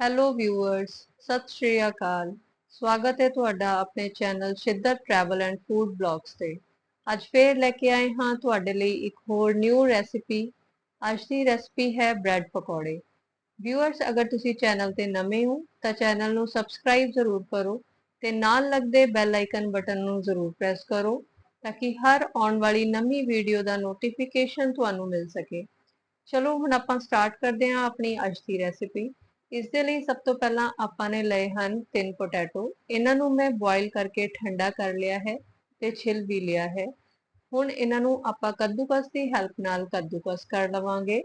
Hello viewers ਸਤਿ ਸ਼੍ਰੀ ਅਕਾਲ। ਸਵਾਗਤ ਹੈ ਤੁਹਾਡਾ ਆਪਣੇ ਚੈਨਲ ਸ਼ਿੱਦਤ ਟਰੈਵਲ ਐਂਡ ਫੂਡ ਬਲੌਗਸ ਤੇ। ਅੱਜ ਫੇਰ ਲੈ ਕੇ ਆਏ ਹਾਂ ਤੁਹਾਡੇ ਲਈ ਇੱਕ ਹੋਰ ਨਿਊ ਰੈਸਿਪੀ ਅੱਜ ਦੀ ਰੈਸਿਪੀ ਹੈ ਬ੍ਰੈਡ ਪਕੌੜੇ। ਵਿਊਅਰਸ ਅਗਰ ਤੁਸੀਂ ਚੈਨਲ ਤੇ ਨਵੇਂ ਹੋ, ਤਾਂ ਚੈਨਲ ਨੂੰ ਸਬਸਕ੍ਰਾਈਬ ਜ਼ਰੂਰ ਕਰੋ ਤੇ ਨਾਲ ਲੱਗਦੇ ਬੈਲ ਆਈਕਨ ਬਟਨ ਨੂੰ ਜ਼ਰੂਰ ਪ੍ਰੈਸ ਕਰੋ ਤਾਂ ਕਿ ਹਰ ਆਉਣ ਵਾਲੀ ਨਵੀਂ ਵੀਡੀਓ ਦਾ ਨੋਟੀਫਿਕੇਸ਼ਨ ਤੁਹਾਨੂੰ ਮਿਲ ਸਕੇ। ਚਲੋ, ਹੁਣ ਆਪਾਂ ਸਟਾਰਟ ਕਰਦੇ ਹਾਂ ਆਪਣੀ ਅੱਜ ਦੀ ਰੈਸਿਪੀ ਇਸ ਦੇ ਲਈ ਸਭ ਤੋਂ ਪਹਿਲਾਂ ਆਪਾਂ ਨੇ ਲਏ ਹਨ ਤਿੰਨ ਪੋਟੈਟੋ। ਇਹਨਾਂ ਨੂੰ ਮੈਂ ਬੋਇਲ ਕਰਕੇ ਠੰਡਾ ਕਰ ਲਿਆ ਹੈ ਤੇ ਛਿਲ ਵੀ ਲਿਆ ਹੈ। ਹੁਣ ਇਹਨਾਂ ਨੂੰ ਆਪਾਂ ਕੱਦੂਕਸ ਦੀ ਹੈਲਪ ਨਾਲ ਕੱਦੂਕਸ ਕਰ ਲਵਾਂਗੇ।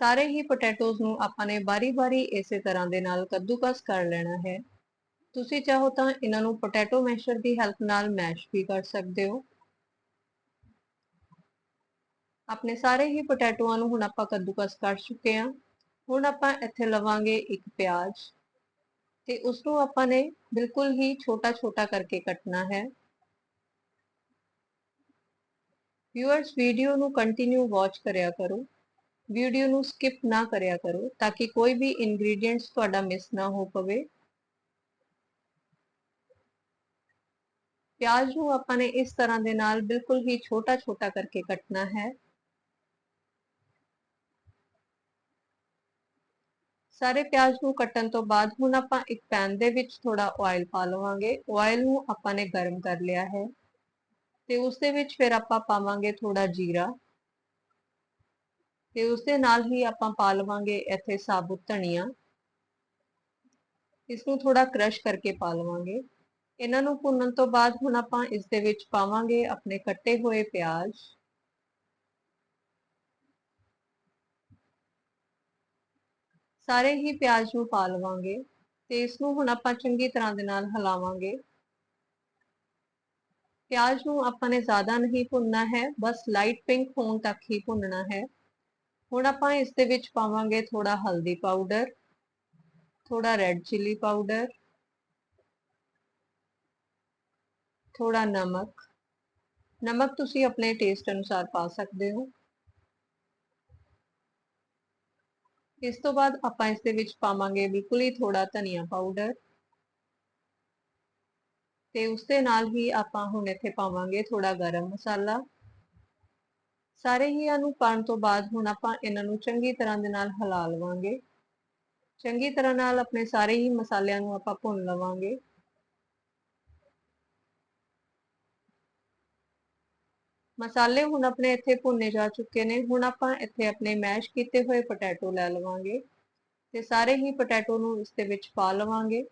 ਸਾਰੇ ਹੀ ਪੋਟੈਟੋਜ਼ ਨੂੰ ਆਪਾਂ ਨੇ ਬਾਰੀ-ਬਾਰੀ ਇਸੇ ਤਰ੍ਹਾਂ ਦੇ ਨਾਲ ਕੱਦੂਕਸ ਕਰ ਲੈਣਾ ਹੈ। ਤੁਸੀਂ ਚਾਹੋ ਤਾਂ ਇਹਨਾਂ ਨੂੰ ਪੋਟੈਟੋ ਮੈਸ਼ਰ ਦੀ ਹੈਲਪ ਨਾਲ ਮੈਸ਼ ਵੀ ਕਰ ਸਕਦੇ ਹੋ। ਆਪਣੇ ਸਾਰੇ ਹੀ ਪੋਟੈਟੋਆਂ ਨੂੰ ਹੁਣ ਆਪਾਂ ਕੱਦੂਕਸ ਕਰ ਚੁੱਕੇ ਹਾਂ। ਹੁਣ ਆਪਾਂ ਇੱਥੇ ਲਵਾਂਗੇ ਇੱਕ ਪਿਆਜ਼ ਤੇ ਉਸ ਨੂੰ ਆਪਾਂ ਨੇ ਬਿਲਕੁਲ ਹੀ ਛੋਟਾ-ਛੋਟਾ ਕਰਕੇ ਕੱਟਣਾ ਹੈ। ਵਿਊਅਰਸ ਵੀਡੀਓ ਨੂੰ ਕੰਟੀਨਿਊ ਵਾਚ ਕਰਿਆ ਕਰੋ। ਵੀਡੀਓ ਨੂੰ ਸਕਿਪ ਨਾ ਕਰਿਆ ਕਰੋ ਤਾਂ ਕਿ ਕੋਈ ਵੀ ਇਨਗਰੀਡੀਐਂਟਸ ਤੁਹਾਡਾ ਮਿਸ ਨਾ ਹੋ ਪਵੇ। ਪਿਆਜ਼ ਨੂੰ ਆਪਾਂ ਨੇ ਇਸ ਤਰ੍ਹਾਂ ਦੇ ਨਾਲ ਬਿਲਕੁਲ ਹੀ ਛੋਟਾ-ਛੋਟਾ ਕਰਕੇ ਕੱਟਣਾ ਹੈ। ਸਾਰੇ ਪਿਆਜ਼ ਨੂੰ ਕੱਟਣ ਤੋਂ ਬਾਅਦ ਹੁਣ ਆਪਾਂ ਇੱਕ ਪੈਨ ਦੇ ਵਿੱਚ ਥੋੜਾ ਆਇਲ ਪਾ ਲਵਾਂਗੇ। ਆਇਲ ਨੂੰ ਆਪਾਂ ਨੇ ਗਰਮ ਕਰ ਲਿਆ ਹੈ ਤੇ ਉਸ ਦੇ ਵਿੱਚ ਫਿਰ ਆਪਾਂ ਪਾਵਾਂਗੇ ਥੋੜਾ ਜੀਰਾ। ਤੇ ਉਸ ਦੇ ਨਾਲ ਹੀ ਆਪਾਂ ਪਾ ਲਵਾਂਗੇ ਇੱਥੇ ਸਾਬੁਤ ਧਨੀਆ। ਇਸ ਨੂੰ ਥੋੜਾ ਕ੍ਰਸ਼ ਕਰਕੇ ਪਾ ਲਵਾਂਗੇ। ਇਹਨਾਂ ਨੂੰ ਭੁੰਨਣ ਤੋਂ ਬਾਅਦ ਹੁਣ ਆਪਾਂ ਇਸ ਦੇ ਵਿੱਚ ਪਾਵਾਂਗੇ ਆਪਣੇ ਕੱਟੇ ਹੋਏ ਪਿਆਜ਼। ਸਾਰੇ ਹੀ ਪਿਆਜ਼ ਨੂੰ ਪਾ ਲਵਾਂਗੇ ਤੇ ਇਸ ਨੂੰ ਹੁਣ ਆਪਾਂ ਚੰਗੀ ਤਰ੍ਹਾਂ ਦੇ ਨਾਲ ਹਿਲਾਵਾਂਗੇ। ਪਿਆਜ਼ ਨੂੰ ਆਪਾਂ ਨੇ ਜ਼ਿਆਦਾ ਨਹੀਂ ਭੁੰਨਣਾ ਹੈ, ਬਸ ਲਾਈਟ ਪਿੰਕ ਹੋਣ ਤੱਕ ਹੀ ਭੁੰਨਣਾ ਹੈ। ਹੁਣ ਆਪਾਂ ਇਸ ਦੇ ਵਿੱਚ ਪਾਵਾਂਗੇ ਥੋੜਾ ਹਲਦੀ ਪਾਊਡਰ ਥੋੜਾ ਰੈੱਡ ਚਿੱਲੀ ਪਾਊਡਰ ਥੋੜਾ ਨਮਕ। ਨਮਕ ਤੁਸੀਂ ਆਪਣੇ ਟੇਸਟ ਅਨੁਸਾਰ ਪਾ ਸਕਦੇ ਹੋ। ਇਸ ਤੋਂ ਬਾਅਦ ਆਪਾਂ ਇਸ ਦੇ ਵਿੱਚ ਪਾਵਾਂਗੇ ਬਿਲਕੁਲ ਹੀ ਥੋੜਾ ਧਨੀਆ ਪਾਊਡਰ ਤੇ ਉਸ ਦੇ ਨਾਲ ਹੀ ਆਪਾਂ ਹੁਣ ਇੱਥੇ ਪਾਵਾਂਗੇ ਥੋੜਾ ਗਰਮ ਮਸਾਲਾ। ਸਾਰੇ ਹੀ ਇਹਨੂੰ ਪਾਣ ਤੋਂ ਬਾਅਦ ਹੁਣ ਆਪਾਂ ਇਹਨਾਂ ਨੂੰ ਚੰਗੀ ਤਰ੍ਹਾਂ ਦੇ ਨਾਲ ਹਿਲਾ ਲਵਾਂਗੇ। ਚੰਗੀ ਤਰ੍ਹਾਂ ਨਾਲ ਆਪਣੇ ਸਾਰੇ ਹੀ ਮਸਾਲਿਆਂ ਨੂੰ ਆਪਾਂ ਭੁੰਨ ਲਵਾਂਗੇ। ਮਸਾਲੇ ਹੁਣ ਆਪਣੇ ਇੱਥੇ ਭੁੰਨੇ ਜਾ ਚੁੱਕੇ ਨੇ। ਹੁਣ ਆਪਾਂ ਇੱਥੇ ਆਪਣੇ ਮੈਸ਼ ਕੀਤੇ ਹੋਏ ਪੋਟੈਟੋ ਲੈ ਲਵਾਂਗੇ ਤੇ ਸਾਰੇ ਹੀ ਪੋਟੈਟੋ ਨੂੰ ਇਸ ਦੇ ਵਿੱਚ ਪਾ ਲਵਾਂਗੇ।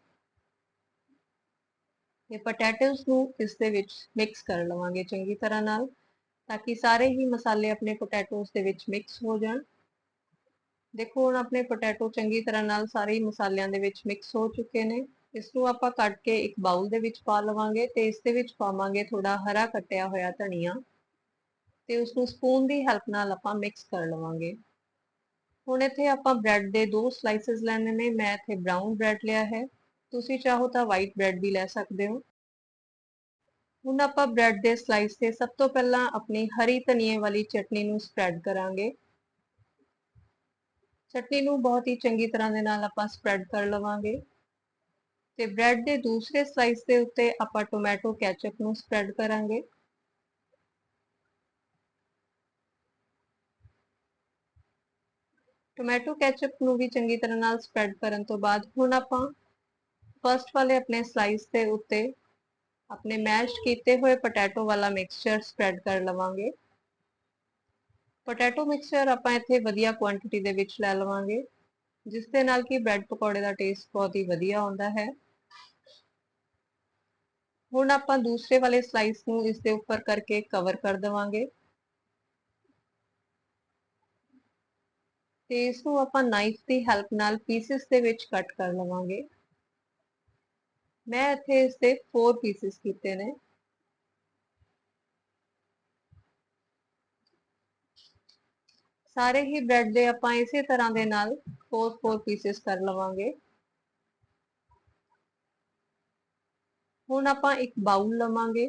ਤੇ ਪੋਟੈਟੋਸ ਨੂੰ ਇਸ ਦੇ ਵਿੱਚ ਮਿਕਸ ਕਰ ਲਵਾਂਗੇ ਚੰਗੀ ਤਰ੍ਹਾਂ ਨਾਲ ਤਾਂ ਕਿ ਸਾਰੇ ਹੀ ਮਸਾਲੇ ਆਪਣੇ ਪੋਟੈਟੋਸ ਦੇ ਵਿੱਚ ਮਿਕਸ ਹੋ ਜਾਣ। ਦੇਖੋ ਹੁਣ ਆਪਣੇ ਪੋਟੈਟੋ ਚੰਗੀ ਤਰ੍ਹਾਂ ਨਾਲ ਸਾਰੇ ਹੀ ਮਸਾਲਿਆਂ ਦੇ ਵਿੱਚ ਮਿਕਸ ਹੋ ਚੁੱਕੇ ਨੇ। ਇਸ ਨੂੰ ਆਪਾਂ ਕੱਟ ਕੇ ਇੱਕ ਬਾਉਲ ਦੇ ਵਿੱਚ ਪਾ ਲਵਾਂਗੇ ਤੇ ਇਸ ਦੇ ਵਿੱਚ ਪਾਵਾਂਗੇ ਥੋੜਾ ਹਰਾ ਕੱਟਿਆ ਹੋਇਆ ਧਨੀਆ। ਤੇ ਉਸ ਨੂੰ ਸਪੂਨ ਦੀ ਹੈਲਪ ਨਾਲ ਆਪਾਂ ਮਿਕਸ ਕਰ ਲਵਾਂਗੇ। ਹੁਣ ਇੱਥੇ ਆਪਾਂ ਬ੍ਰੈਡ ਦੇ ਦੋ ਸਲਾਈਸਸ ਲੈਣੇ ਨੇ, ਮੈਂ ਇੱਥੇ ਬ੍ਰਾਊਨ ਬ੍ਰੈਡ ਲਿਆ ਹੈ। ਤੁਸੀਂ ਚਾਹੋ ਤਾਂ ਵਾਈਟ ਬ੍ਰੈਡ ਵੀ ਲੈ ਸਕਦੇ ਹੋ। ਹੁਣ ਆਪਾਂ ਬ੍ਰੈਡ ਦੇ ਸਲਾਈਸ ਤੇ ਸਭ ਤੋਂ ਪਹਿਲਾਂ ਆਪਣੀ ਹਰੀ ਧਨੀਏ ਵਾਲੀ ਚਟਨੀ ਨੂੰ ਸਪਰੈਡ ਕਰਾਂਗੇ। ਚਟਨੀ ਨੂੰ ਬਹੁਤ ਹੀ ਚੰਗੀ ਤਰ੍ਹਾਂ ਦੇ ਨਾਲ ਆਪਾਂ ਸਪਰੈਡ ਕਰ ਲਵਾਂਗੇ। ਤੇ ਬ੍ਰੈਡ ਦੇ ਦੂਸਰੇ ਸਲਾਈਸ ਦੇ ਉੱਤੇ ਆਪਾਂ ਟੋਮੈਟੋ ਕੈਚਅਪ ਨੂੰ ਸਪਰੈਡ ਕਰਾਂਗੇ। ਟੋਮੈਟੋ ਕੈਚਅਪ ਨੂੰ ਵੀ ਚੰਗੀ ਤਰ੍ਹਾਂ ਨਾਲ ਸਪਰੈਡ ਕਰਨ ਤੋਂ ਬਾਅਦ ਹੁਣ ਆਪਾਂ ਫਰਸਟ ਵਾਲੇ ਆਪਣੇ ਸਲਾਈਸ ਦੇ ਉੱਤੇ ਆਪਣੇ ਮੈਸ਼ ਕੀਤੇ ਹੋਏ ਪੋਟੈਟੋ ਵਾਲਾ ਮਿਕਸਚਰ ਸਪਰੈਡ ਕਰ ਲਵਾਂਗੇ। ਪੋਟੈਟੋ ਮਿਕਸਚਰ ਆਪਾਂ ਇੱਥੇ ਵਧੀਆ ਕੁਆਂਟੀਟੀ ਦੇ ਵਿੱਚ ਲੈ ਲਵਾਂਗੇ, ਜਿਸ ਦੇ ਨਾਲ ਕਿ ਬ੍ਰੈਡ ਪਕੌੜੇ ਦਾ ਟੇਸਟ ਬਹੁਤ ਹੀ ਵਧੀਆ ਆਉਂਦਾ ਹੈ। ਹੁਣ ਆਪਾਂ ਦੂਸਰੇ ਵਾਲੇ ਸਲਾਈਸ ਨੂੰ ਇਸ ਦੇ ਉੱਪਰ ਕਰਕੇ ਕਵਰ ਕਰ ਦੇਵਾਂਗੇ। ਤੇ ਇਸ ਨੂੰ ਆਪਾਂ ਨਾਈਫ ਦੀ ਹੈਲਪ ਨਾਲ ਪੀਸਸ ਦੇ ਵਿੱਚ ਕੱਟ ਕਰ ਲਵਾਂਗੇ। ਮੈਂ ਇੱਥੇ ਇਸ ਦੇ 4 ਪੀਸਸ ਕੀਤੇ ਨੇ। ਸਾਰੇ ਹੀ ਬ੍ਰੈਡ ਦੇ ਆਪਾਂ ਇਸੇ ਤਰ੍ਹਾਂ ਦੇ ਨਾਲ 4-4 ਪੀਸਸ ਕਰ ਲਵਾਂਗੇ। ਹੁਣ ਆਪਾਂ ਇੱਕ ਬਾਉਲ ਲਵਾਂਗੇ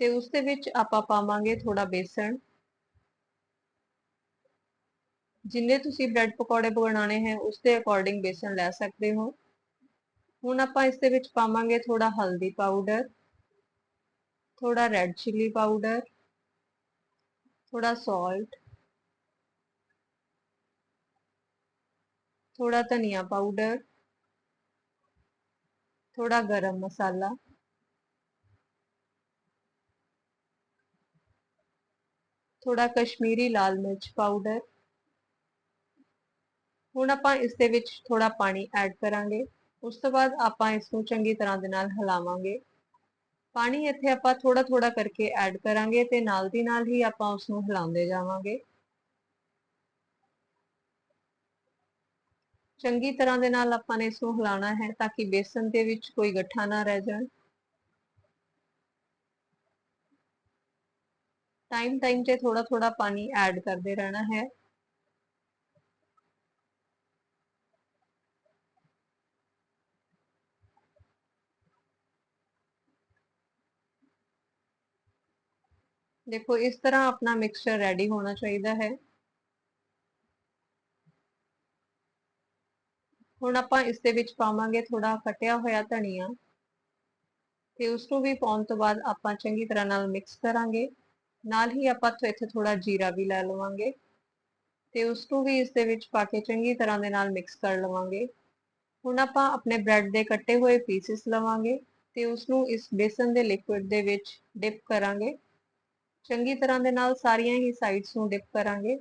ਤੇ ਉਸ ਦੇ ਵਿੱਚ ਆਪਾਂ ਪਾਵਾਂਗੇ ਥੋੜਾ ਬੇਸਣ। ਜਿੰਨੇ ਤੁਸੀਂ ਬ੍ਰੈਡ ਪਕੌੜੇ ਬਣਾਉਣੇ ਹੈ ਉਸ ਦੇ ਅਕੋਰਡਿੰਗ ਬੇਸਨ ਲੈ ਸਕਦੇ ਹੋ ਹੁਣ ਆਪਾਂ ਇਸ ਦੇ ਵਿੱਚ ਪਾਵਾਂਗੇ ਥੋੜਾ ਹਲਦੀ ਪਾਊਡਰ ਥੋੜਾ ਰੈੱਡ ਚਿੱਲੀ ਪਾਊਡਰ ਥੋੜਾ ਸਾਲਟ थोड़ा धनिया पाउडर थोड़ा गरम मसाला ਥੋੜਾ ਕਸ਼ਮੀਰੀ ਲਾਲ ਮਿਰਚ ਪਾਊਡਰ ਹੁਣ ਆਪਾਂ ਇਸ ਦੇ ਵਿੱਚ ਥੋੜਾ ਪਾਣੀ ਐਡ ਕਰਾਂਗੇ। ਉਸ ਤੋਂ ਬਾਅਦ ਆਪਾਂ ਇਸ ਨੂੰ ਚੰਗੀ ਤਰ੍ਹਾਂ ਦੇ ਨਾਲ ਹਿਲਾਵਾਂਗੇ। ਪਾਣੀ ਇੱਥੇ ਆਪਾਂ ਥੋੜਾ ਥੋੜਾ ਕਰਕੇ ਐਡ ਕਰਾਂਗੇ ਤੇ ਨਾਲ ਦੀ ਨਾਲ ਹੀ ਆਪਾਂ ਉਸ ਨੂੰ ਹਿਲਾਉਂਦੇ ਜਾਵਾਂਗੇ। ਚੰਗੀ ਤਰ੍ਹਾਂ ਦੇ ਨਾਲ ਆਪਾਂ ਨੇ ਇਸ ਨੂੰ ਹਿਲਾਉਣਾ ਹੈ ਤਾਂ ਕਿ ਬੇਸਨ ਦੇ ਵਿੱਚ ਕੋਈ ਗੱਠਾ ਨਾ ਰਹਿ ਜਾਣ। ਟਾਈਮ ਟਾਈਮ ਤੇ ਥੋੜਾ ਥੋੜਾ ਪਾਣੀ ਐਡ ਕਰਦੇ ਰਹਿਣਾ ਹੈ। ਦੇਖੋ, ਇਸ ਤਰ੍ਹਾਂ ਆਪਣਾ ਮਿਕਸਚਰ ਰੈਡੀ ਹੋਣਾ ਚਾਹੀਦਾ ਹੈ। ਹੁਣ ਆਪਾਂ ਇਸ ਦੇ ਵਿੱਚ ਪਾਵਾਂਗੇ ਥੋੜਾ ਕਟਿਆ ਹੋਇਆ ਧਨੀਆ। ਤੇ ਉਸ ਨੂੰ ਵੀ ਪਾਉਣ ਤੋਂ ਬਾਅਦ ਆਪਾਂ ਚੰਗੀ ਤਰ੍ਹਾਂ ਨਾਲ ਮਿਕਸ ਕਰਾਂਗੇ। ਨਾਲ ਹੀ ਆਪਾਂ ਇੱਥੇ ਥੋੜਾ ਜੀਰਾ ਵੀ ਲੈ ਲਵਾਂਗੇ। ਤੇ ਉਸ ਨੂੰ ਵੀ ਇਸ ਦੇ ਵਿੱਚ ਪਾ ਕੇ ਚੰਗੀ ਤਰ੍ਹਾਂ ਦੇ ਨਾਲ ਮਿਕਸ ਕਰ ਲਵਾਂਗੇ। ਹੁਣ ਆਪਾਂ ਆਪਣੇ ਬ੍ਰੈਡ ਦੇ ਕੱਟੇ ਹੋਏ ਪੀਸਿਸ ਲਵਾਂਗੇ ਤੇ ਉਸ ਨੂੰ ਇਸ ਬੇਸਨ ਦੇ ਲਿਕੁਇਡ ਦੇ ਵਿੱਚ ਡਿਪ ਕਰਾਂਗੇ। ਚੰਗੀ ਤਰ੍ਹਾਂ ਦੇ ਨਾਲ ਸਾਰੀਆਂ ਹੀ ਸਾਈਡਸ ਨੂੰ ਡਿਪ ਕਰਾਂਗੇ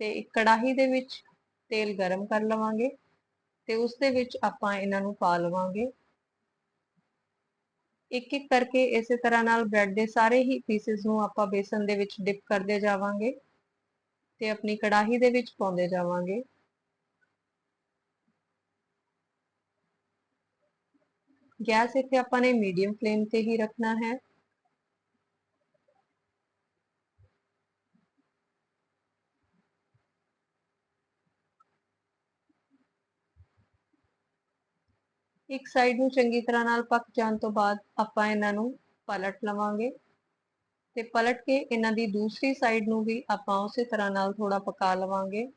ਤੇ ਇੱਕ ਕੜਾਹੀ ਦੇ ਵਿੱਚ ਤੇਲ ਗਰਮ ਕਰ ਲਵਾਂਗੇ ਤੇ ਉਸ ਦੇ ਵਿੱਚ ਆਪਾਂ ਇਹਨਾਂ ਨੂੰ ਪਾ ਲਵਾਂਗੇ। ਇੱਕ ਇੱਕ ਕਰਕੇ ਇਸੇ ਤਰ੍ਹਾਂ ਨਾਲ ਬ੍ਰੈਡ ਦੇ ਸਾਰੇ ਹੀ ਪੀਸਿਸ ਨੂੰ ਆਪਾਂ ਬੇਸਨ ਦੇ ਵਿੱਚ ਡਿਪ ਕਰਦੇ ਜਾਵਾਂਗੇ ਤੇ ਆਪਣੀ ਕੜਾਹੀ ਦੇ ਵਿੱਚ ਪਾਉਂਦੇ ਜਾਵਾਂਗੇ। ਗੈਸ ਇੱਥੇ ਆਪਾਂ ਨੇ ਮੀਡੀਅਮ ਫਲੇਮ ਤੇ ਹੀ ਰੱਖਣਾ ਹੈ। ਇੱਕ ਸਾਈਡ ਨੂੰ ਚੰਗੀ ਤਰ੍ਹਾਂ ਨਾਲ ਪੱਕ ਜਾਣ ਤੋਂ ਬਾਅਦ ਆਪਾਂ ਇਹਨਾਂ ਨੂੰ ਪਲਟ ਲਵਾਂਗੇ ਤੇ ਪਲਟ ਕੇ ਇਹਨਾਂ ਦੀ ਦੂਸਰੀ ਸਾਈਡ ਨੂੰ ਵੀ ਆਪਾਂ ਉਸੇ ਤਰ੍ਹਾਂ ਨਾਲ ਥੋੜਾ ਪਕਾ ਲਵਾਂਗੇ।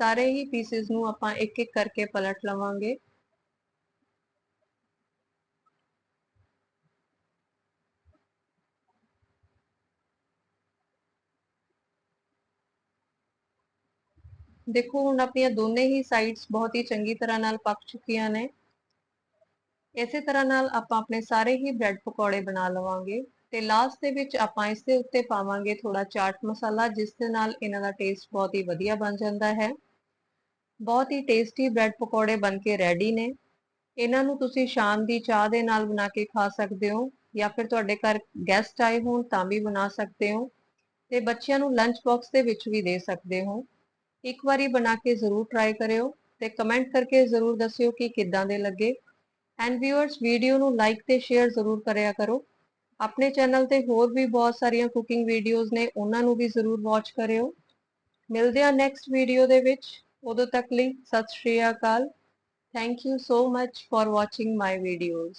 ਸਾਰੇ ਹੀ ਪੀਸਿਸ ਨੂੰ ਆਪਾਂ ਇੱਕ ਇੱਕ ਕਰਕੇ ਪਲਟ ਲਵਾਂਗੇ। ਦੇਖੋ, ਹੁਣ ਆਪਣੀਆਂ ਦੋਨੇ ਹੀ ਸਾਈਡਸ ਬਹੁਤ ਹੀ ਚੰਗੀ ਤਰ੍ਹਾਂ ਨਾਲ ਪੱਕ ਚੁੱਕੀਆਂ ਨੇ। ਇਸੇ ਤਰ੍ਹਾਂ ਨਾਲ ਆਪਾਂ ਆਪਣੇ ਸਾਰੇ ਹੀ ਬ੍ਰੈਡ ਪਕੌੜੇ ਬਣਾ ਲਵਾਂਗੇ ਤੇ ਲਾਸਟ ਦੇ ਵਿੱਚ ਆਪਾਂ ਇਸ ਦੇ ਉੱਤੇ ਪਾਵਾਂਗੇ ਥੋੜਾ ਚਾਟ ਮਸਾਲਾ, ਜਿਸ ਦੇ ਨਾਲ ਇਹਨਾਂ ਦਾ ਟੇਸਟ ਬਹੁਤ ਹੀ ਵਧੀਆ ਬਣ ਜਾਂਦਾ ਹੈ। ਬਹੁਤ ਹੀ ਟੇਸਟੀ ਬ੍ਰੈਡ ਪਕੌੜੇ ਬਣ ਕੇ ਰੈਡੀ ਨੇ। ਇਹਨਾਂ ਨੂੰ ਤੁਸੀਂ ਸ਼ਾਮ ਦੀ ਚਾਹ ਦੇ ਨਾਲ ਬਣਾ ਕੇ ਖਾ ਸਕਦੇ ਹੋ ਜਾਂ ਫਿਰ ਤੁਹਾਡੇ ਘਰ ਗੈਸਟ ਆਏ ਹੋਣ ਤਾਂ ਵੀ ਬਣਾ ਸਕਦੇ ਹੋ ਤੇ ਬੱਚਿਆਂ ਨੂੰ ਲੰਚ ਬਾਕਸ ਦੇ ਵਿੱਚ ਵੀ ਦੇ ਸਕਦੇ ਹੋ। ਇੱਕ ਵਾਰੀ ਬਣਾ ਕੇ ਜ਼ਰੂਰ ਟਰਾਈ ਕਰਿਓ ਤੇ ਕਮੈਂਟ ਕਰਕੇ ਜ਼ਰੂਰ ਦੱਸਿਓ ਕਿ ਕਿੱਦਾਂ ਦੇ ਲੱਗੇ। ਐਂਡ ਵਿਊਅਰਸ ਵੀਡੀਓ ਨੂੰ ਲਾਈਕ ਤੇ ਸ਼ੇਅਰ ਜ਼ਰੂਰ ਕਰਿਆ ਕਰੋ। ਆਪਣੇ ਚੈਨਲ ਤੇ ਹੋਰ ਵੀ ਬਹੁਤ ਸਾਰੀਆਂ ਕੁਕਿੰਗ ਵੀਡੀਓਜ਼ ਨੇ, ਉਹਨਾਂ ਨੂੰ ਵੀ ਜ਼ਰੂਰ ਵਾਚ ਕਰਿਓ। ਮਿਲਦੇ ਆ ਨੈਕਸਟ ਵੀਡੀਓ ਦੇ ਵਿੱਚ। ਉਦੋਂ ਤੱਕ ਲਈ ਸਤਿ ਸ਼੍ਰੀ ਅਕਾਲ। Thank you so much for watching my videos